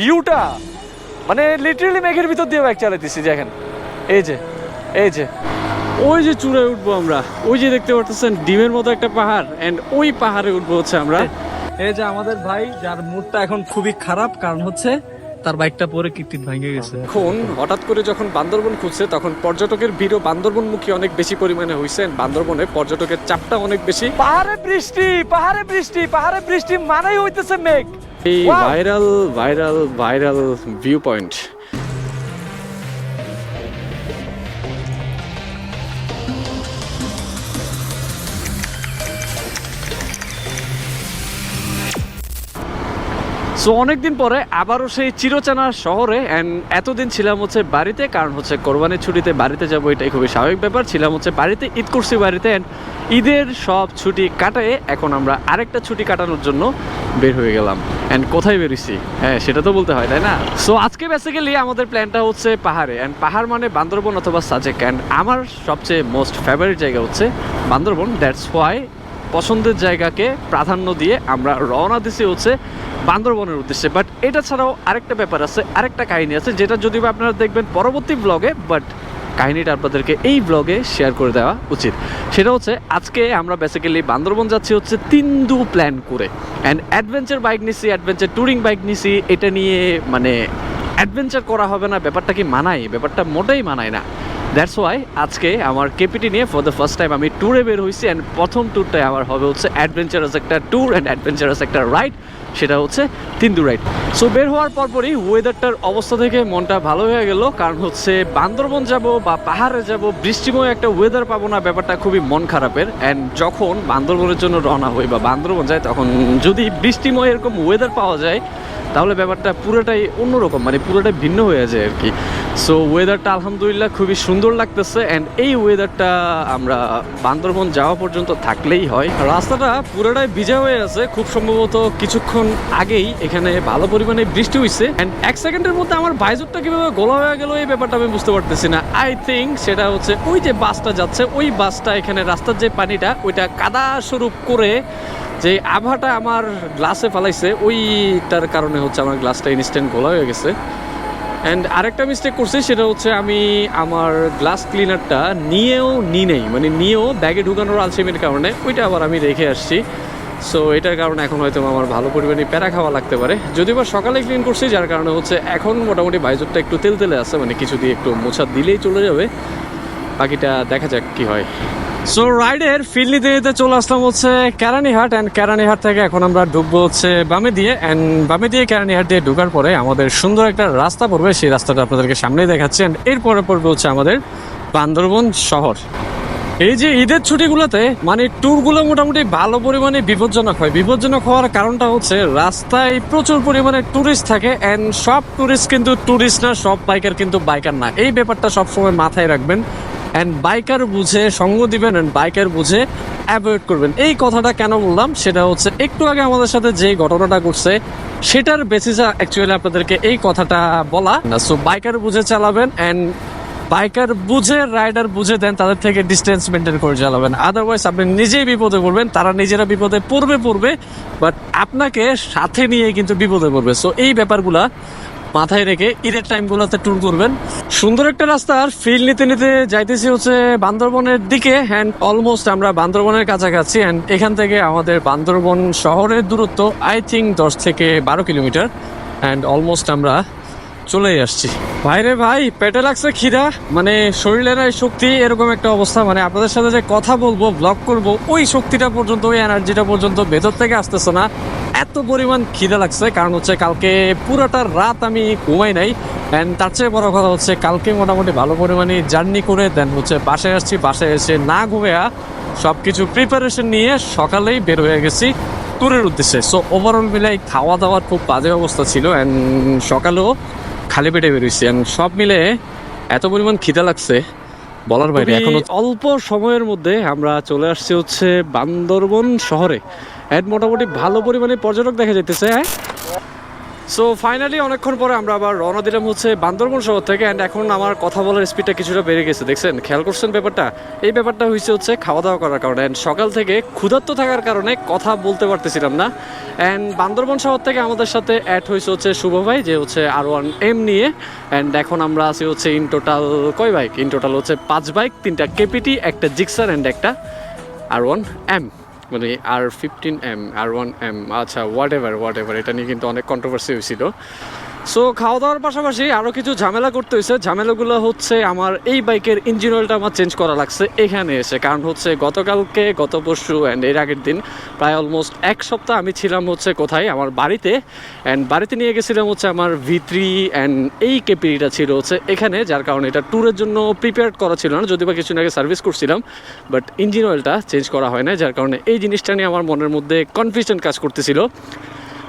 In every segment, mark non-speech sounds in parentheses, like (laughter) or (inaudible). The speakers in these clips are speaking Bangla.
ভিউটা মানে লিটারেলি মেঘের ভিতর দিয়ে বাইক চালাইতেছি দেখেন। এই যে এই যে। ওই যে চূড়ায় উঠবো আমরা ওই যে দেখতে পারতেছেন ডিমের মতো একটা পাহাড় এন্ড ওই পাহাড়ে উঠবো হচ্ছে আমরা। এই যে আমাদের ভাই যার মুডটা এখন খুবই খারাপ কারণ হচ্ছে তার বাইকটা পরে কৃত্রিম ভেঙে গেছে। এখন হঠাৎ করে যখন বান্দরবন খুঁজছে তখন পর্যটকের ভিড়ও বান্দরবনমুখী অনেক বেশি পরিমাণে হয়েছে বান্দরবনে পর্যটকের চাপটা অনেক বেশি। পাহাড়ে বৃষ্টি পাহাড়ে বৃষ্টি পাহাড়ে বৃষ্টি মানেই হইতেছে মেঘ। এই viral viral viral view point so অনেকদিন পরে আবারও সেই চিরচেনা শহরে অ্যান্ড এতদিন ছিলাম হচ্ছে বাড়িতে, কারণ হচ্ছে কোরবানির ছুটিতে বাড়িতে যাব, এটাই খুবই স্বাভাবিক ব্যাপার। ছিলাম হচ্ছে বাড়িতে, ঈদ করছি বাড়িতে অ্যান্ড ঈদের সব ছুটি কাটায়ে এখন আমরা আরেকটা ছুটি কাটানোর জন্য বের হয়ে গেলাম। অ্যান্ড কোথায় বেরিয়েছি হ্যাঁ সেটা তো বলতে হয়, তাই না? সো আজকে বেসিক্যালি আমাদের প্ল্যানটা হচ্ছে পাহাড়ে অ্যান্ড পাহাড় মানে বান্দরবন অথবা সাজেক অ্যান্ড আমার সবচেয়ে মোস্ট ফেভারিট জায়গা হচ্ছে বান্দরবন দ্যাটস ওয়াই পছন্দের জায়গাকে প্রাধান্য দিয়ে আমরা রওনা দিছি হচ্ছে বান্দরবনের উদ্দেশ্যে। বাট এটা ছাড়াও আরেকটা ব্যাপার আছে, আরেকটা কাহিনী আছে, যেটা যদিও আপনারা দেখবেন পরবর্তী ব্লগে বাট কাহিনীটা আপনাদেরকে এই ব্লগে শেয়ার করে দেওয়া উচিত। সেটা হচ্ছে, আজকে আমরা বেসিক্যালি বান্দরবন যাচ্ছি হচ্ছে তিনদু প্ল্যান করে। অ্যান্ড অ্যাডভেঞ্চার বাইক নিছি অ্যাডভেঞ্চার ট্যুরিং বাইক নিছি, এটা নিয়ে মানে অ্যাডভেঞ্চার করা হবে না, ব্যাপারটা কি মানায়? ব্যাপারটা মোটেই মানায় না। দ্যাটস ওয়াই আজকে আমার কেপিটি নিয়ে ফর দ্য ফার্স্ট টাইম আমি ট্যুরে বের হয়েছি অ্যান্ড প্রথম ট্যুরটাই আমার হবে হচ্ছে অ্যাডভেঞ্চারাস একটা ট্যুর অ্যান্ড অ্যাডভেঞ্চারাস একটা রাইড সেটা হচ্ছে তিন্দু রাইড। সো বের হওয়ার পরপরই ওয়েদারটার অবস্থা থেকে মনটা ভালো হয়ে গেল। কারণ হচ্ছে বান্দরবন যাব বা পাহাড়ে যাব, বৃষ্টিময় একটা ওয়েদার পাবো না, ব্যাপারটা খুবই মন খারাপের। অ্যান্ড যখন বান্দরবনের জন্য রওনা হই বা বান্দরবন যায় তখন যদি বৃষ্টিময় এরকম ওয়েদার পাওয়া যায়, তাহলে ব্যাপারটা পুরোটাই অন্যরকম মানে পুরোটাই ভিন্ন হয়ে যায় আর কি। সো ওয়েদারটা আলহামদুলিল্লাহ খুবই সুন্দর লাগতেছে। অ্যান্ড এই ওয়েদারটা আমরা বান্দরবন যাওয়া পর্যন্ত থাকলেই হয়। রাস্তাটা পুরোটাই ভিজা হয়ে আছে। খুব সম্ভবত কিছুক্ষণ আগেই এখানে ভালো পরিমাণে বৃষ্টি হয়েছে অ্যান্ড এক সেকেন্ডের মধ্যে আমার বাইজরটা কীভাবে গোলা হয়ে গেল এই ব্যাপারটা আমি বুঝতে পারতেছি না। আই থিঙ্ক সেটা হচ্ছে ওই যে বাসটা যাচ্ছে, ওই বাসটা এখানে রাস্তার যে পানিটা, ওইটা কাদা স্বরূপ করে যে আভাটা আমার গ্লাসে ফেলাইছে, ওইটার কারণে হচ্ছে আমার গ্লাসটা ইনস্ট্যান্ট গোলা হয়ে গেছে। অ্যান্ড আরেকটা মিস্টেক করছি, সেটা হচ্ছে আমি আমার গ্লাস ক্লিনারটা নিয়েও নি নেই। মানে নিয়েও ব্যাগে ঢুকানোর আলসেমির কারণে, ওইটা আবার আমি রেখে আসছি। সো এটার কারণে এখন হয়তো আমার ভালো পরিমাণে প্যারা খাওয়া লাগতে পারে। যদিও বা সকালে ক্লিন করছি, যার কারণে হচ্ছে এখন মোটামুটি বাইজরটা একটু তেল তেলে আছে মানে কিছু দিয়ে একটু মোছা দিলেই চলে যাবে। বাকিটা দেখা যাক কি হয়। সো রাইডের ফিল নিতে নিতে চলে আসলাম হচ্ছে কেরানীহাট অ্যান্ড কেরানীহাট থেকে এখন আমরা ঢুকবো হচ্ছে বামে দিয়ে। অ্যান্ড বামে দিয়ে কেরানীহাট দিয়ে ঢুকার পরে আমাদের সুন্দর একটা রাস্তা পড়বে, সেই রাস্তাটা আপনাদেরকে সামনেই দেখাচ্ছি। অ্যান্ড এরপরে পড়বে হচ্ছে আমাদের বান্দরবন শহর। এই যে ঈদের ছুটিগুলোতে মানে ট্যুরগুলো মোটামুটি ভালো পরিমাণে বিপজ্জনক হয়। বিপজ্জনক হওয়ার কারণটা হচ্ছে, রাস্তায় প্রচুর পরিমাণে ট্যুরিস্ট থাকে অ্যান্ড সব ট্যুরিস্ট কিন্তু ট্যুরিস্ট না, সব বাইকার কিন্তু বাইকার না। এই ব্যাপারটা সবসময় মাথায় রাখবেন অ্যান্ড বাইকার বুঝে, সঙ্গ দিবেন অ্যান্ড বাইকার বুঝে অ্যাভয়েড করবেন। এই কথাটা কেন বললাম? সেটা হচ্ছে, একটু আগে আমাদের সাথে যে ঘটনাটা ঘটছে, সেটার বেসিসে অ্যাকচুয়ালি আপনাদেরকে এই কথাটা বলা। সো বাইকার বুঝে চালাবেন অ্যান্ড বাইকার বুঝে, রাইডার বুঝে দেন, তাদের থেকে ডিস্টেন্স মেনটেন করে চালাবেন। আদারওয়াইজ আপনি নিজেই বিপদে পড়বেন। তারা নিজেরা বিপদে পড়বে পড়বে বাট আপনাকে সাথে নিয়ে কিন্তু বিপদে পড়বে। সো এই ব্যাপারগুলা মাথায় রেখে ঈদের টাইমগুলোতে ট্যুর করবেন। সুন্দর একটা রাস্তার ফিল নিতে নিতে যাইতেছি হচ্ছে বান্দরবনের দিকে অ্যান্ড অলমোস্ট আমরা বান্দরবনের কাছাকাছি অ্যান্ড এখান থেকে আমাদের বান্দরবন শহরের দূরত্ব আই থিঙ্ক দশ থেকে বারো কিলোমিটার অ্যান্ড অলমোস্ট আমরা চলেই আসছি। ভাইরে ভাই, পেটে লাগছে খিদা। মানে শরীরে নাই শক্তি এরকম একটা অবস্থা মানে আপনাদের সাথে যে কথা বলব ব্লগ করব, ওই শক্তিটা পর্যন্ত, ওই এনার্জিটা পর্যন্ত ভেতর থেকে আসতেছে না। এত পরিমাণ খিদা লাগছে, কারণ হচ্ছে কালকে পুরোটা রাত আমি ঘুমাই নাই। অ্যান্ড তার চেয়ে বড় কথা হচ্ছে কালকে মোটামুটি ভালো পরিমাণে জার্নি করে দেন হচ্ছে বাসায় আসছি, বাসায় এসে না ঘুমেয়া সব কিছু প্রিপারেশন নিয়ে সকালেই বের হয়ে গেছি ট্যুরের উদ্দেশ্যে। সো ওভারঅল মিলে খাওয়া দাওয়ার খুব বাজে অবস্থা ছিল অ্যান্ড সকালেও খালি পেটে বেরোইছি এবং সব মিলে এত পরিমাণ খিদা লাগছে বলার বাইরে। এখন অল্প সময়ের মধ্যে আমরা চলে আসছি হচ্ছে বান্দরবন শহরে। এর মোটামুটি ভালো পরিমাণে পর্যটক দেখা যেতেছে হ্যাঁ? সো ফাইনালি অনেকক্ষণ পরে আমরা আবার রওনা দিলাম হচ্ছে বান্দরবন শহর থেকে অ্যান্ড এখন আমার কথা বলার স্পিডটা কিছুটা বেড়ে গেছে, দেখছেন? খেয়াল করছেন ব্যাপারটা? এই ব্যাপারটা হয়েছে হচ্ছে খাওয়া দাওয়া করার কারণে অ্যান্ড সকাল থেকে ক্ষুধার্ত থাকার কারণে কথা বলতে পারতেছিলাম না। অ্যান্ড বান্দরবন শহর থেকে আমাদের সাথে অ্যাড হয়েছে হচ্ছে শুভ ভাই, যে হচ্ছে আর ওয়ান এম নিয়ে অ্যান্ড এখন আমরা আছি হচ্ছে ইন টোটাল কয় বাইক ইন টোটাল হচ্ছে পাঁচ বাইক তিনটা কেপিটি একটা জিক্সার অ্যান্ড একটা আর ওয়ান এম মানে R fifteen M R one M আচ্ছা হোয়াট এভার হোয়াট এভার এটা নিয়ে কিন্তু অনেক কন্ট্রোভার্সি হয়েছিল। সো খাওয়া দাওয়ার পাশাপাশি আরও কিছু ঝামেলা করতে হয়েছে। ঝামেলাগুলো হচ্ছে আমার এই বাইকের ইঞ্জিন অয়েলটা আমার চেঞ্জ করা লাগছে এখানে এসে। কারণ হচ্ছে গতকালকে, গত পরশু অ্যান্ড এর আগের দিন প্রায় অলমোস্ট এক সপ্তাহ আমি ছিলাম হচ্ছে কোথায়? আমার বাড়িতে। অ্যান্ড বাড়িতে নিয়ে গেছিলাম হচ্ছে আমার ভি থ্রি অ্যান্ড এই কেপিটা ছিল হচ্ছে এখানে, যার কারণে এটা ট্যুরের জন্য প্রিপেয়ার করা ছিল না। যদি বা কিছু আগে সার্ভিস করছিলাম বাট ইঞ্জিন অয়েলটা চেঞ্জ করা হয় না যার কারণে এই জিনিসটা নিয়ে আমার মনের মধ্যে কনফিউশন কাজ করতেছিল।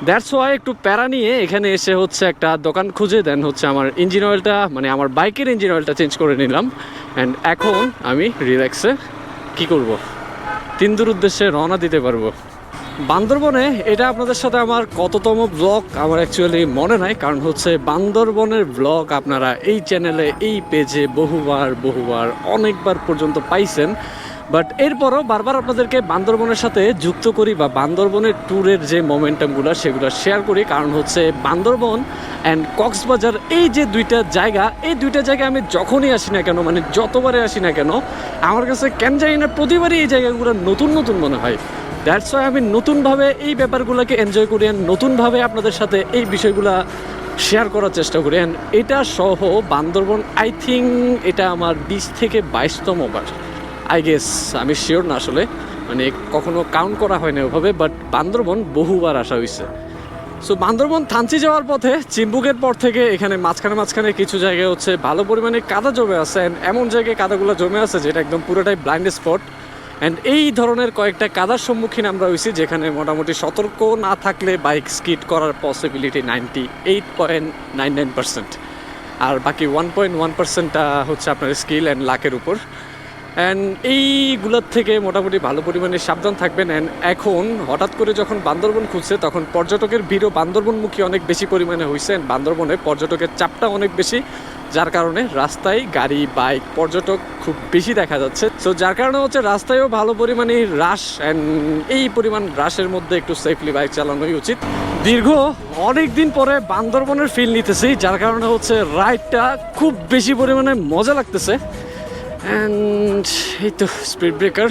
দ্যাটস ওয়াই একটু প্যারা নিয়ে এখানে এসে হচ্ছে একটা দোকান খুঁজে দেন হচ্ছে আমার ইঞ্জিন অয়েলটা মানে আমার বাইকের ইঞ্জিন অয়েলটা চেঞ্জ করে নিলাম। অ্যান্ড এখন আমি রিল্যাক্সে কি করব? তিনদুর উদ্দেশ্যে রওনা দিতে পারব। বান্দরবনে এটা আপনাদের সাথে আমার কততম ব্লগ আমার অ্যাকচুয়ালি মনে নাই, কারণ হচ্ছে বান্দরবনের ব্লগ আপনারা এই চ্যানেলে এই পেজে বহুবার বহুবার, অনেকবার পর্যন্ত পাইছেন। বাট এরপরও বারবার আপনাদেরকে বান্দরবনের সাথে যুক্ত করি বা বান্দরবনের ট্যুরের যে মোমেন্টামগুলো সেগুলো শেয়ার করি। কারণ হচ্ছে বান্দরবন অ্যান্ড কক্সবাজার এই যে দুইটা জায়গা, এই দুইটা জায়গায় আমি যখনই আসি না কেন মানে যতবারে আসি না কেন, আমার কাছে কেন জানি না প্রতিবারই এই জায়গাগুলো নতুন নতুন মনে হয়। দ্যাটস ওয়াই আমি নতুনভাবে এই ব্যাপারগুলোকে এনজয় করি অ্যান্ড নতুনভাবে আপনাদের সাথে এই বিষয়গুলা শেয়ার করার চেষ্টা করি। অ্যান্ড এটা সহ বান্দরবন আই থিঙ্ক এটা আমার বিশ থেকে বাইশতম বার। আই গেস আমি শিওর না আসলে। মানে কখনো কাউন্ট করা হয় না ওভাবে বাট বান্দরবন বহুবার আসা হয়েছে। সো বান্দরবন থানচি যাওয়ার পথে চিম্বুকের পর থেকে এখানে মাঝখানে মাঝখানে কিছু জায়গায় হচ্ছে ভালো পরিমাণে কাদা জমে আছে অ্যান্ড এমন জায়গায় কাদাগুলো জমে আছে যেটা একদম পুরোটাই ব্লাইন্ড স্পট অ্যান্ড এই ধরনের কয়েকটা কাদার সম্মুখীন আমরা হয়েছি যেখানে মোটামুটি সতর্ক না থাকলে বাইক স্কিড করার possibility ninety eight point nine nine percent আর বাকি ওয়ান পয়েন্ট ওয়ান পার্সেন্টটা হচ্ছে আপনার স্কিল অ্যান্ড লাকের উপর। অ্যান্ড এইগুলোর থেকে মোটামুটি ভালো পরিমাণে সাবধান থাকবেন। অ্যান্ড এখন হঠাৎ করে যখন বান্দরবন খুঁজছে তখন পর্যটকের ভিড়ও বান্দরবনমুখী অনেক বেশি পরিমাণে হয়েছে and বান্দরবনে পর্যটকের চাপটা অনেক বেশি, যার কারণে রাস্তায় গাড়ি, বাইক, পর্যটক খুব বেশি দেখা যাচ্ছে। সো যার কারণে হচ্ছে রাস্তায়ও ভালো পরিমাণে রাশ অ্যান্ড এই পরিমাণ রাশের মধ্যে একটু সেফলি বাইক চালানোই উচিত। দীর্ঘ অনেক দিন পরে বান্দরবনের ফিল নিতেছি, যার কারণে হচ্ছে রাইডটা খুব বেশি পরিমাণে মজা লাগতেছে। অ্যান্ড এই তো স্পিড ব্রেকার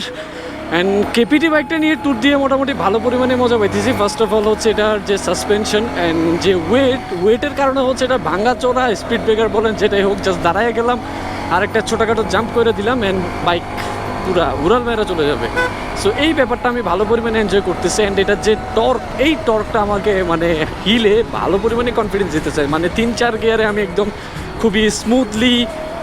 অ্যান্ড কেপিটি বাইকটা নিয়ে ট্যুর দিয়ে মোটামুটি ভালো পরিমাণে মজা পাইতেছি। ফার্স্ট অফ অল হচ্ছে এটার যে সাসপেনশন অ্যান্ড যে ওয়েট ওয়েটের কারণে হচ্ছে এটা ভাঙ্গা চোরা স্পিড ব্রেকার বলেন, যেটাই হোক জাস্ট দাঁড়ায় গেলাম। আর একটা ছোটোখাটো জাম্প করে দিলাম অ্যান্ড বাইক পুরা উড়াল মেরা চলে যাবে। সো এই ব্যাপারটা আমি ভালো পরিমাণে এনজয় করতেছি অ্যান্ড এটার যে টর্ক এই টর্কটা আমাকে মানে হিলে ভালো পরিমাণে কনফিডেন্স দিতে চাই মানে তিন, চার গিয়ারে আমি একদম খুবই স্মুথলি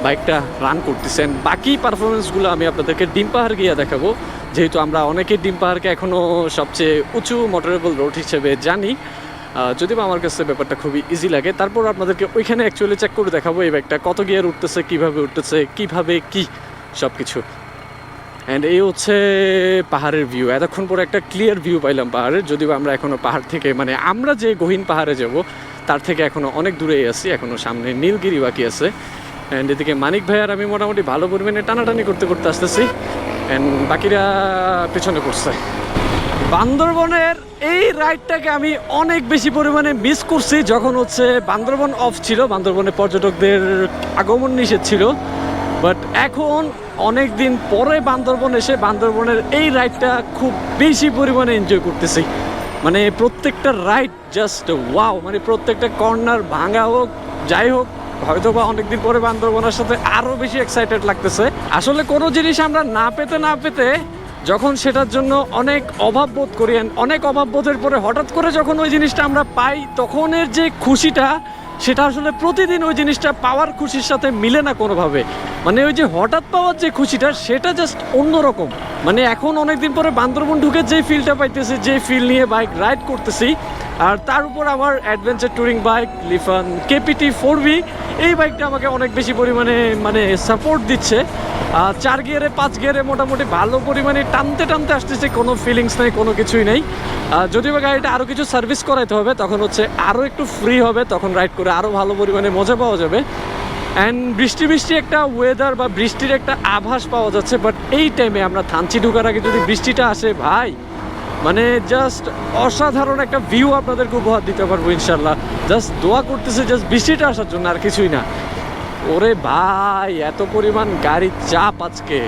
বাইকটা রান করতেছেন বাকি পারফরমেন্সগুলো আমি আপনাদেরকে ডিম পাহাড় গিয়ে দেখাবো। যেহেতু আমরা অনেকে ডিম পাহাড়কে এখনও সবচেয়ে উঁচু মোটরেবল রোড হিসেবে জানি। যদিও বা আমার কাছে ব্যাপারটা খুবই ইজি লাগে, তারপর আপনাদেরকে ওইখানে অ্যাকচুয়ালি চেক করে দেখাবো এই বাইকটা কত গিয়ার উঠতেছে, কীভাবে উঠতেছে, কীভাবে কি সব কিছু অ্যান্ড এই হচ্ছে পাহাড়ের ভিউ এতক্ষণ পরে একটা ক্লিয়ার ভিউ পাইলাম পাহাড়ের। যদিও আমরা এখনও পাহাড় থেকে মানে আমরা যে গহীন পাহাড়ে যাব, তার থেকে এখনও অনেক দূরেই আছি। এখনও সামনে নীলগিরি বাকি আছে। অ্যান্ড এদিকে মানিক ভাই আর আমি মোটামুটি ভালো পরিমাণে টানাটানি করতে করতে আসতেছি। অ্যান্ড বাকিরা পেছনে করছে। বান্দরবনের এই রাইডটাকে আমি অনেক বেশি পরিমাণে মিস করছি যখন হচ্ছে বান্দরবন অফ ছিল বান্দরবনে পর্যটকদের আগমন নিষেধ ছিল। বাট এখন অনেক দিন পরে বান্দরবন এসে বান্দরবনের এই রাইডটা খুব বেশি পরিমাণে এনজয় করতেছি। মানে প্রত্যেকটা রাইড জাস্ট ওয়াও মানে প্রত্যেকটা কর্নার ভাঙা হোক, যাই হোক হয়তো বা অনেকদিন পরে বান্দরবনের সাথে আরও বেশি এক্সাইটেড লাগতেছে। আসলে কোনো জিনিস আমরা না পেতে না পেতে যখন সেটার জন্য অনেক অভাব বোধ করি অনেক অভাব বোধের পরে হঠাৎ করে যখন ওই জিনিসটা আমরা পাই, তখনের যে খুশিটা সেটা আসলে প্রতিদিন ওই জিনিসটা পাওয়ার খুশির সাথে মিলে না কোনোভাবে। মানে ওই যে হঠাৎ পাওয়ার যে খুশিটা, সেটা জাস্ট অন্যরকম। মানে এখন অনেকদিন পরে বান্দরবন ঢুকে যে ফিলটা পাইতেছি যে ফিল নিয়ে বাইক রাইড করতেছি, আর তার উপর আমার adventure touring bike Lifan KPT four এই বাইকটা আমাকে অনেক বেশি পরিমাণে মানে সাপোর্ট দিচ্ছে। চার গিয়ারে, পাঁচ গিয়ারে মোটামুটি ভালো পরিমাণে টানতে টানতে আসতেছে, কোনো ফিলিংস নেই, কোনো কিছুই নেই। যদিও বা গাড়িটা আরও কিছু সার্ভিস করাইতে হবে, তখন হচ্ছে আরও একটু ফ্রি হবে, তখন রাইড করে আরও ভালো পরিমাণে মজা পাওয়া যাবে। অ্যান্ড বৃষ্টি বৃষ্টি একটা ওয়েদার বা বৃষ্টির একটা আভাস পাওয়া যাচ্ছে বাট এই টাইমে আমরা থানচি ঢুকার আগে যদি বৃষ্টিটা আসে, ভাই মানে জাস্ট অসাধারণ একটা ভিউ আপনাদেরকে উপহার দিতে পারব, ইনশাল্লাহ। জাস্ট দোয়া করতেছে জাস্ট বৃষ্টিটা আসার জন্য আর কিছুই না। ওরে ভাই, এত পরিমাণ গাড়ির চাপ আজকে।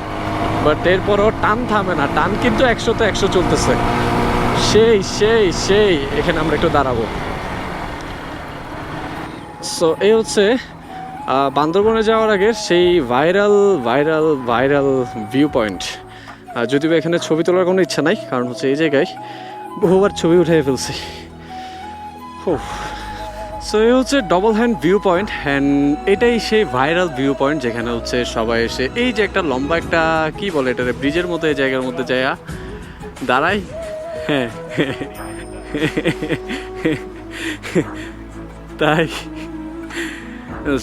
বাট এরপরও টান থামে না, টান কিন্তু একশো তো একশো চলতেছে। সেই সেই সেই, এখানে আমরা একটু দাঁড়াবো। সো এই হচ্ছে বান্দরবনে যাওয়ার আগে সেই viral viral viral view point যদিও এখানে ছবি তোলার কোনো ইচ্ছা নাই, কারণ হচ্ছে এই জায়গায় বহুবার ছবি উঠে ফেলছি। সো এই হচ্ছে double hand view point and এটাই সেই ভাইরাল ভিউ পয়েন্ট যেখানে হচ্ছে সবাই এসে এই যে একটা লম্বা একটা, কি বলে এটা ব্রিজের মতো এই জায়গার মধ্যে যায় দাঁড়াই। হ্যাঁ। তাই।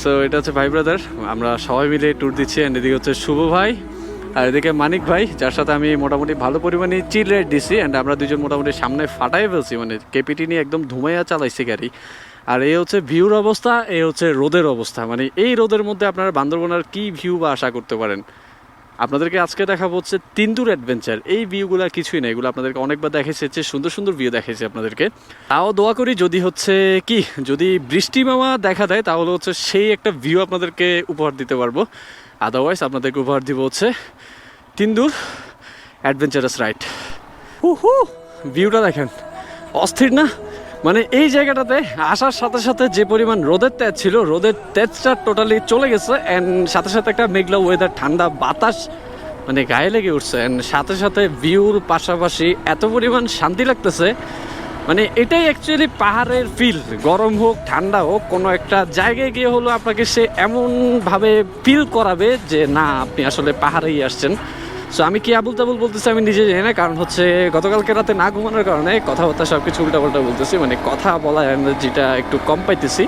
সো এটা হচ্ছে ভাই ব্রাদার আমরা সবাই মিলে ট্যুর দিচ্ছি অ্যান্ড এদিকে হচ্ছে শুভ ভাই আর এদিকে মানিক ভাই, যার সাথে আমি মোটামুটি ভালো পরিমাণে চিল রেট দিছি অ্যান্ড আমরা দুজন মোটামুটি সামনে ফাটাই ফেলছি মানে কেপিটি নিয়ে একদম ধুমাইয়া চালাইছি গাড়ি। আর এই হচ্ছে ভিউর অবস্থা এই হচ্ছে রোদের অবস্থা। মানে এই রোদের মধ্যে আপনারা বান্দরবনের কি ভিউ বা আশা করতে পারেন? আপনাদেরকে আজকে দেখাবো হচ্ছে তিনদুর অ্যাডভেঞ্চার। এই ভিউগুলো কিছুই না এগুলো আপনাদেরকে অনেকবার দেখেছে হচ্ছে সুন্দর সুন্দর ভিউ দেখেছি আপনাদেরকে। তাও দোয়া করি যদি হচ্ছে কি যদি বৃষ্টি মামা দেখা দেয় তাহলে হচ্ছে সেই একটা ভিউ আপনাদেরকে উপহার দিতে পারব। আদারওয়াইজ আপনাদেরকে উপহার দিব হচ্ছে তিনদুর অ্যাডভেঞ্চারাস রাইড। হু হু ভিউটা দেখেন অস্থির না? মানে এই জায়গাটাতে আসার সাথে সাথে যে পরিমাণ রোদের তেজ ছিল, রোদের তেজটা টোটালি চলে গেছে অ্যান্ড সাথে সাথে একটা মেঘলা ওয়েদার ঠান্ডা বাতাস মানে গায়ে লেগে উঠছে অ্যান্ড সাথে সাথে ভিউর পাশাপাশি এত পরিমাণ শান্তি লাগতেছে। মানে এটাই অ্যাকচুয়ালি পাহাড়ের ফিল গরম হোক, ঠান্ডা হোক, কোনো একটা জায়গায় গিয়ে হলো আপনাকে সে এমনভাবে ফিল করাবে যে না, আপনি আসলে পাহাড়েই আসছেন। সো আমি কি আবুল তাবুল বলতেছি, আমি নিজে জানি না। কারণ হচ্ছে, গতকালকে রাতে না ঘুমানোর কারণে কথাবার্তা সব কিছু উল্টাপাল্টা বলতেছি। মানে কথা বলা এনার্জিটা একটু কম পাইতেছি।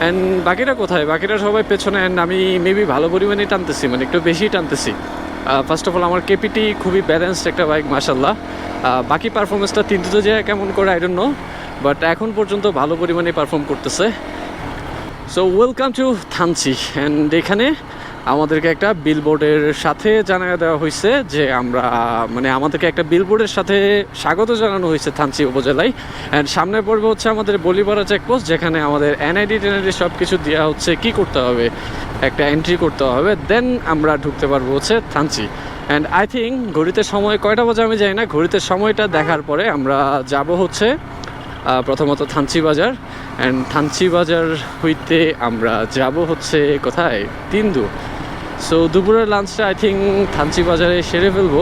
অ্যান্ড বাকিরা কোথায়? বাকিরা সবাই পেছনে অ্যান্ড আমি মেবি ভালো পরিমাণে টানতেছি মানে একটু বেশি টানতেছি। ফার্স্ট অফ অল আমার কেপিটি খুবই ব্যালেন্সড একটা বাইক মাসাল্লাহ বাকি পারফরমেন্সটা তিনটে যে কেমন করে আই নো বাট এখন পর্যন্ত ভালো পরিমাণে পারফর্ম করতেছে। So welcome to Thanchi and এখানে আমাদেরকে একটা বিলবোর্ডের সাথে জানিয়ে দেওয়া হয়েছে যে আমরা মানে আমাদেরকে একটা বিলবোর্ডের সাথে স্বাগত জানানো হয়েছে থানচি উপজেলায়। অ্যান্ড সামনে পড়বে হচ্ছে আমাদের বলিপাড়া চেকপোস্ট যেখানে আমাদের এনআইডি টেনআইডি সব কিছু দেওয়া হচ্ছে, কি করতে হবে? একটা এন্ট্রি করতে হবে দেন আমরা ঢুকতে পারব হচ্ছে থানচি। অ্যান্ড আই থিঙ্ক ঘড়িতে সময় কয়টা বাজে আমি জানি না, ঘড়িতে সময়টা দেখার পরে আমরা যাব হচ্ছে প্রথমত থানচি বাজার। অ্যান্ড থানচি বাজার হইতে আমরা যাব হচ্ছে কোথায়? তিন্দু। সো দুপুরের লাঞ্চটা আই থিঙ্ক থানচি বাজারে সেরে ফেলব।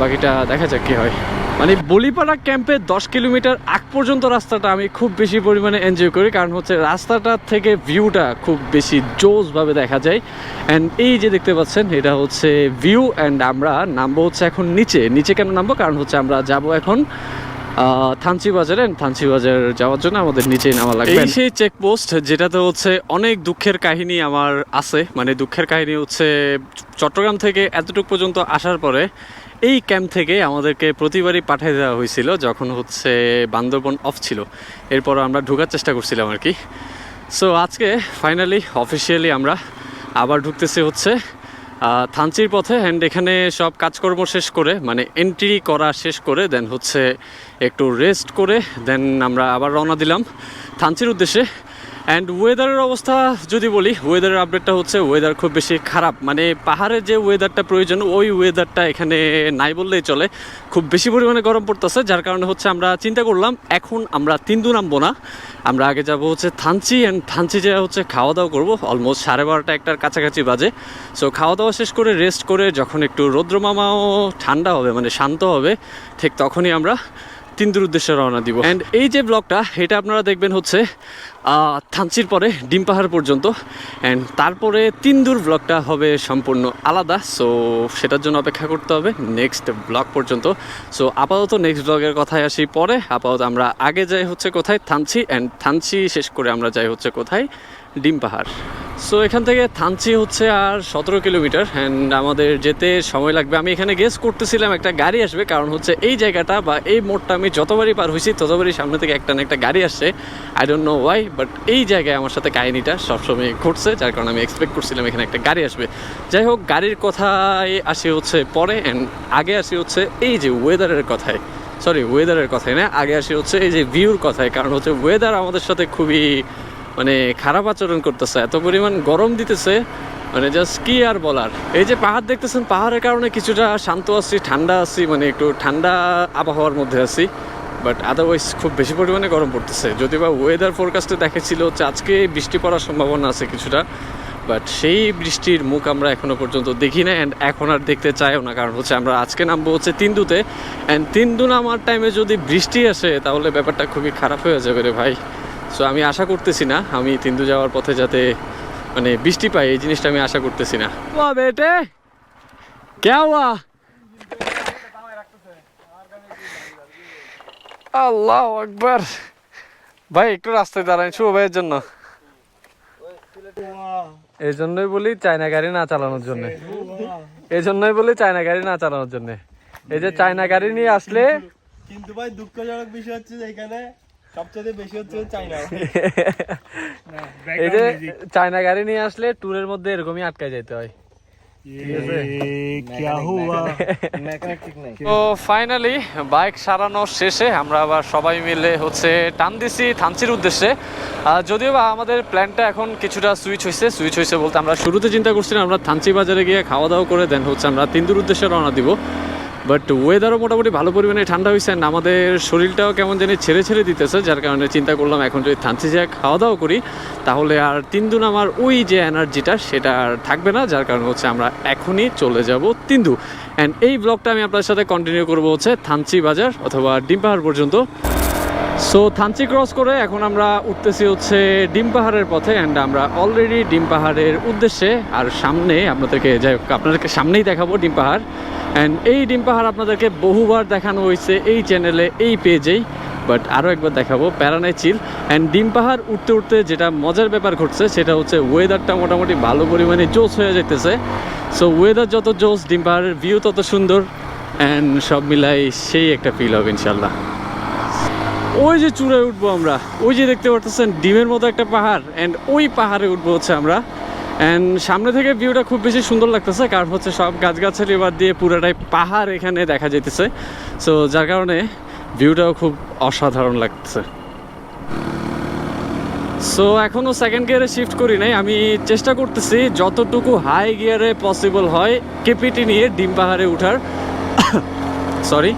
বাকিটা দেখা যাক কী হয়। মানে বলিপাড়া ক্যাম্পে দশ কিলোমিটার আগ পর্যন্ত রাস্তাটা আমি খুব বেশি পরিমাণে এনজয় করি। কারণ হচ্ছে রাস্তাটা থেকে ভিউটা খুব বেশি জোসভাবে দেখা যায়। অ্যান্ড এই যে দেখতে পাচ্ছেন, এটা হচ্ছে ভিউ অ্যান্ড আমরা নামবো হচ্ছে এখন নিচে। নিচে কেন নামবো? কারণ হচ্ছে আমরা যাব এখন থানচি বাজারে থানচি যাওয়ার জন্য আমাদের নিচেই নামা লাগবে। সেই চেকপোস্ট যেটাতে হচ্ছে অনেক দুঃখের কাহিনী আমার আছে। মানে দুঃখের কাহিনী হচ্ছে চট্টগ্রাম থেকে এতটুকু পর্যন্ত আসার পরে এই ক্যাম্প থেকে আমাদেরকে প্রতিবারই পাঠিয়ে দেওয়া হয়েছিল যখন হচ্ছে বান্দরবন অফ ছিল। এরপর আমরা ঢোকার চেষ্টা করছিলাম আর কি। সো আজকে ফাইনালি অফিসিয়ালি আমরা আবার ঢুকতেছি হচ্ছে থানচির পথে অ্যান্ড এখানে সব কাজকর্ম শেষ করে মানে এন্ট্রি করা শেষ করে দেন হচ্ছে একটু রেস্ট করে দেন আমরা আবার রওনা দিলাম। থানচির উদ্দেশ্যে অ্যান্ড ওয়েদারের অবস্থা যদি বলি ওয়েদারের আপডেটটা হচ্ছে ওয়েদার খুব বেশি খারাপ। মানে পাহাড়ের যে ওয়েদারটা প্রয়োজন, ওই ওয়েদারটা এখানে নাই বললেই চলে। খুব বেশি পরিমাণে গরম পড়তেছে, যার কারণে হচ্ছে আমরা চিন্তা করলাম, এখন আমরা তিনদু নামবো না। আমরা আগে যাব হচ্ছে থানচি অ্যান্ড থানচি যে হচ্ছে খাওয়া দাওয়া করব। অলমোস্ট সাড়ে বারোটা একটার কাছাকাছি বাজে। সো খাওয়া দাওয়া শেষ করে রেস্ট করে, যখন একটু রৌদ্রমামাও ঠান্ডা হবে মানে শান্ত হবে, ঠিক তখনই আমরা তিনদুর উদ্দেশ্যে রওনা দিব। অ্যান্ড এই যে ব্লগটা, এটা আপনারা দেখবেন হচ্ছে থানচির পরে ডিম পাহাড় পর্যন্ত। অ্যান্ড তারপরে তিনদুর ব্লগটা হবে সম্পূর্ণ আলাদা। সো সেটার জন্য অপেক্ষা করতে হবে নেক্সট ব্লগ পর্যন্ত। সো আপাতত নেক্সট ব্লগের কথায় আসি। পরে আপাতত আমরা আগে যাই হচ্ছে কোথায়, থানচি। অ্যান্ড থানচি শেষ করে আমরা যাই হচ্ছে কোথায়? ডিম পাহাড়। সো এখান থেকে থানচি হচ্ছে আর সতেরো কিলোমিটার অ্যান্ড আমাদের যেতে সময় লাগবে। আমি এখানে গেস করতেছিলাম একটা গাড়ি আসবে, কারণ হচ্ছে এই জায়গাটা বা এই মোড়টা আমি যতবারই পার হয়েছি ততবারই সামনে থেকে একটা না একটা গাড়ি আসছে। I don't know why but এই জায়গায় আমার সাথে কাহিনিটা সবসময় ঘটছে, যার কারণে আমি এক্সপেক্ট করছিলাম এখানে একটা গাড়ি আসবে। যাই হোক, গাড়ির কথায় আসি হচ্ছে পরে অ্যান্ড আগে আসি হচ্ছে এই যে ওয়েদারের কথায়। সরি ওয়েদারের কথাই না, আগে আসি হচ্ছে এই যে ভিউর কথায়, কারণ হচ্ছে ওয়েদার আমাদের সাথে খুবই মানে খারাপ আচরণ করতেছে, এত পরিমাণ গরম দিতেছে মানে জাস্ট কি আর বলার? এই যে পাহাড় দেখতেছেন, পাহাড়ের কারণে কিছুটা শান্ত আছি, ঠান্ডা আছি মানে একটু ঠান্ডা আবহাওয়ার মধ্যে আছি বাট আদারওয়াইজ খুব বেশি পরিমাণে গরম পড়তেছে। যদি বা ওয়েদার ফোরকাস্টে দেখেছিল হচ্ছে আজকে বৃষ্টি পড়ার সম্ভাবনা আছে কিছুটা বাট সেই বৃষ্টির মুখ আমরা এখনও পর্যন্ত দেখি না অ্যান্ড এখন আর দেখতে চাইও না, কারণ হচ্ছে আমরা আজকে নামবো হচ্ছে তিন্দুতে অ্যান্ড তিন্দু নামার টাইমে যদি বৃষ্টি আসে, তাহলে ব্যাপারটা খুবই খারাপ হয়ে যাবে রে ভাই। সো আমি আশা করতেছি না। আমি তিন্দু যাওয়ার পথে যাতে মানে বৃষ্টি পাই এই জিনিসটা আমি আশা করতেছি না। বেটে! কে আল্লাহ আকবার। ভাই একটু রাস্তায় দাঁড়ান শুভ ভাইয়ের জন্য। এই জন্যই বলি চায়না গাড়ি না চালানোর জন্য। এই জন্যই বলি চায়না গাড়ি না চালানোর জন্য। এই যে চায়না গাড়ি নিয়ে আসলে কিন্তু ভাই দুঃখজনক বিষয় হচ্ছে এখানে সবচেয়ে বেশি হচ্ছে চায়না। (laughs) হ্যাঁ, এই যে চায়না গাড়ি নিয়ে আসলে ট্যুরের মধ্যে এরকমই আটকে যেতে হয়। (laughs) (laughs) তো ফাইনালি বাইক সারানোর শেষে আমরা আবার সবাই মিলে হচ্ছে টান দিছি থানচির উদ্দেশ্যে। যদিও বা আমাদের প্ল্যানটা এখন কিছুটা সুইচ হয়েছে সুইচ হয়েছে বলতে আমরা শুরুতে চিন্তা করছিলাম আমরা থানচি বাজারে গিয়ে খাওয়া দাওয়া করে দেন হচ্ছে আমরা তিন্দুর উদ্দেশ্যে রওনা দিব। বাট ওয়েদারও মোটামুটি ভালো পরিমাণে ঠান্ডা হয়েছে অ্যান্ড আমাদের শরীরটাও কেমন জানি ছেড়ে ছেড়ে দিতেছে, যার কারণে চিন্তা করলাম এখন যদি থানসি যা খাওয়া দাওয়া করি, তাহলে আর তিনদুন আমার ওই যে এনার্জিটা সেটা আর থাকবে না, যার কারণে হচ্ছে আমরা এখনই চলে যাব তিন্দু অ্যান্ড এই ব্লগটা আমি আপনার সাথে কন্টিনিউ করব হচ্ছে থানচি বাজার অথবা ডিম পাহাড় পর্যন্ত। সো থানচি ক্রস করে এখন আমরা উঠতেছি হচ্ছে ডিম পাহাড়ের পথে অ্যান্ড আমরা অলরেডি ডিম পাহাড়ের উদ্দেশ্যে আর সামনে আপনাদেরকে, যাই হোক, আপনাদেরকে সামনেই দেখাবো ডিম পাহাড়। অ্যান্ড এই ডিম পাহাড় আপনাদেরকে বহুবার দেখানো হয়েছে এই চ্যানেলে এই পেজেই বাট আরও একবার দেখাবো প্যারানাই চিল অ্যান্ড ডিম পাহাড় উঠতে উঠতে যেটা মজার ব্যাপার ঘটছে, সেটা হচ্ছে ওয়েদারটা মোটামুটি ভালো পরিমাণে জোস হয়ে যেতেছে সো ওয়েদার যত জোস ডিম পাহাড়ের ভিউ তত সুন্দর। অ্যান্ড সব মিলাই সেই একটা ফিল হবে ইনশাল্লাহ ওই যে চূড়ায় উঠবো আমরা, ওই যে দেখতে পারতেছেন ডিমের মতো একটা পাহাড় অ্যান্ড ওই পাহাড়ে উঠবো হচ্ছে আমরা। অ্যান্ড সামনে থেকে ভিউটা খুব বেশি সুন্দর লাগতেছে, কারণ হচ্ছে সব গাছগাছালি বাদ দিয়ে পুরাটাই পাহাড় এখানে দেখা যেতেছে সো যার কারণে ভিউটাও খুব অসাধারণ লাগতেছে। সো এখনও সেকেন্ড গিয়ারে শিফট করি নাই, আমি চেষ্টা করতেছি যতটুকু হাই গিয়ারে পসিবল হয়, কেপিটি নিয়ে ডিম পাহাড়ে উঠার। (coughs) সরি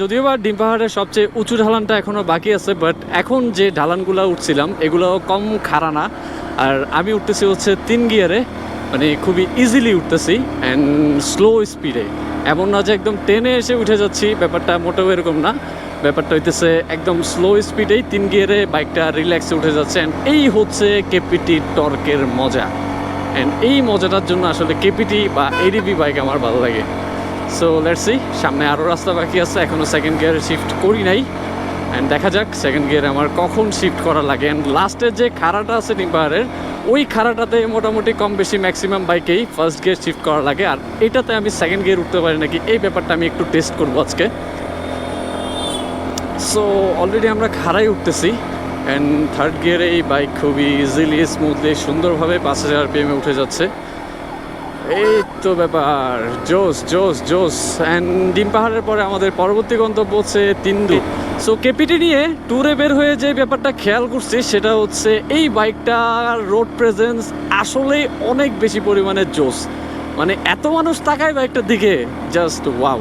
যদিও বা ডিম পাহাড়ের সবচেয়ে উঁচু ঢালানটা এখনও বাকি আছে বাট এখন যে ঢালানগুলো উঠছিলাম এগুলো কম খাড়া না। আর আমি উঠতেছি হচ্ছে তিন গিয়ারে মানে খুবই ইজিলি উঠতেছি অ্যান্ড স্লো স্পিডে এমন না যে একদম টেনে এসে উঠে যাচ্ছি, ব্যাপারটা মোটেও এরকম না। ব্যাপারটা হইতেছে একদম স্লো স্পিডেই তিন গিয়ারে বাইকটা রিল্যাক্সে উঠে যাচ্ছে অ্যান্ড এই হচ্ছে কেপিটি টর্কের মজা। অ্যান্ড এই মজাটার জন্য আসলে কেপিটি বা এডিবি বাইক আমার ভালো লাগে। সো লেটস সি সামনে আরও রাস্তা বাকি আছে। এখনও সেকেন্ড গিয়ারে শিফট করি নাই। অ্যান্ড দেখা যাক সেকেন্ড গিয়ারে আমার কখন শিফট করা লাগে। অ্যান্ড লাস্টের যে খাড়াটা আছে নিম্পাহারের ওই খাড়াটাতে মোটামুটি কম বেশি ম্যাক্সিমাম বাইকেই ফার্স্ট গিয়ার শিফট করা লাগে। আর এটাতে আমি সেকেন্ড গিয়ার উঠতে পারি নাকি, এই ব্যাপারটা আমি একটু টেস্ট করব আজকে। সো অলরেডি আমরা খাড়াই উঠতেছি। অ্যান্ড থার্ড গিয়ারে এই বাইক খুবই ইজিলি স্মুথলি সুন্দরভাবে পাঁচ হাজার পিএমে উঠে যাচ্ছে। এই তো ব্যাপার। জোস জোস জোস অ্যান্ড ডিম পাহাড়ের পরে আমাদের পরবর্তী গন্তব্য হচ্ছে তিন্দু। সো কেপিটি নিয়ে ট্যুরে বের হয়ে যে ব্যাপারটা খেয়াল করছি, সেটা হচ্ছে এই বাইকটার রোড প্রেজেন্স আসলেই অনেক বেশি পরিমাণে জোস মানে এত মানুষ তাকায় বাইকটার দিকে জাস্ট ওয়াও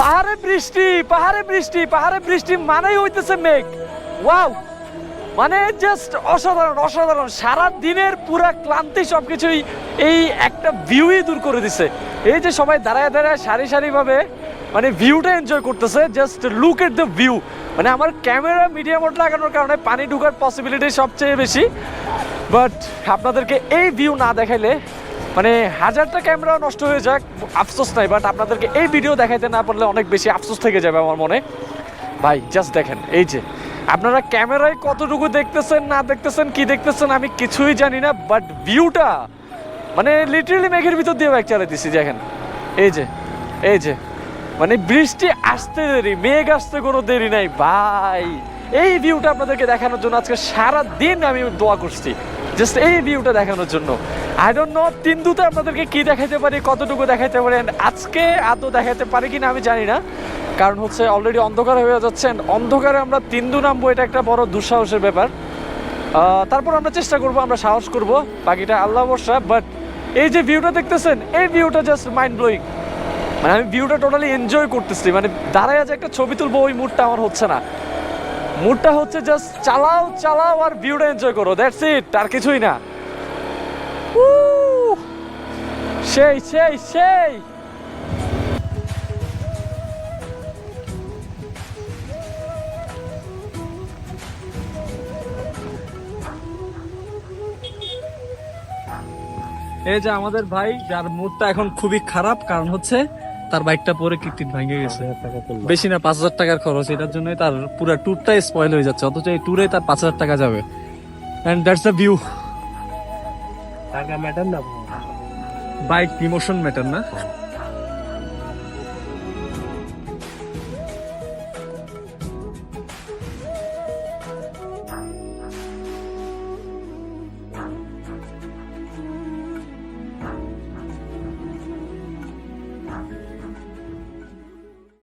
পাহাড়ে বৃষ্টি পাহাড়ে বৃষ্টি পাহাড়ে বৃষ্টি মানেই হইতেছে মেঘ। ওয়াও মানে জাস্ট অসাধারণ অসাধারণ। সারা দিনের পুরা ক্লান্তি সবকিছুই এই একটা ভিউই দূর করে দিছে। এই যে সবাই দাঁড়ায় দাঁড়ায় সারি সারি ভাবে মানে ভিউটা এনজয় করতেছে just look at the view মানে আমার ক্যামেরা মিডিয়া মোড লাগানোর কারণে পানি ঢোকার পসিবিলিটি সবচেয়ে বেশি। বাট আপনাদেরকে এই ভিউ না দেখাইলে মানে হাজারটা ক্যামেরা নষ্ট হয়ে যাক, আফসোস নাই। বাট আপনাদেরকে এই ভিডিও দেখাইতে না পারলে অনেক বেশি আফসোস থেকে যাবে আমার মনে। ভাই জাস্ট দেখেন, এই যে আপনারা ক্যামেরায় কতটুকু দেখতেছেন, না দেখতেছেন, কি দেখতেছেন আমি কিছুই জানি না বাট ভিউটা মানে লিটারালি মেঘের ভিতর দিয়ে বাইক দিছি, দেখেন। এই যে এই যে মানে বৃষ্টি আসতে দেরি, মেঘ আসতে কোনো দেরি নাই, ভাই। এই ভিউটা আপনাদেরকে দেখানোর জন্য আজকে সারা দিন আমি দোয়া করছি। জাস্ট এই ভিউটা দেখানোর জন্য। আই ডোন্ট নো তিনদুতে আপনাদেরকে কি দেখাইতে পারি, কতটুকু দেখাইতে পারি আজকে আদৌ দেখাতে পারি কিনা আমি জানি না। কারণ হচ্ছে অলরেডি অন্ধকার হয়ে যাচ্ছে অন্ধকারে আমরা তিনদু নামবো, এটা একটা বড় দুঃসাহসের ব্যাপার। তারপর আমরা চেষ্টা করব, আমরা সাহস করব, বাকিটা আল্লাহ বর্ষা বাট এই যে ভিউটা দেখতেছেন, এই ভিউটা জাস্ট মাইন্ড ব্লোয়িং মানে আমি ভিউটা টোটালি এনজয় করতেছি মানে দাঁড়ায় যে একটা ছবি তুলবো, ওই মুডটা আমার হচ্ছে না। মুডটা হচ্ছে জাস্ট চালাও চালাও আর ভিউটা এনজয় করো দ্যাটস ইট আর কিছুই না। সেই সেই সেই। এই যে আমাদের ভাই, যার মুডটা এখন খুবই খারাপ, কারণ হচ্ছে তার বাইকটা পরে কিকটিট ভেঙে গেছে। বেশি না পাঁচ হাজার টাকার খরচ। এটার জন্য তার পুরো ট্যুরটাই স্পয়েল হয়ে যাচ্ছে। অথচ এই ট্যুরে তার পাঁচ হাজার টাকা যাবে। এন্ড দ্যাটস দ্য ভিউ টাকা ম্যাটার না? বাইক ইমোশন ম্যাটার না?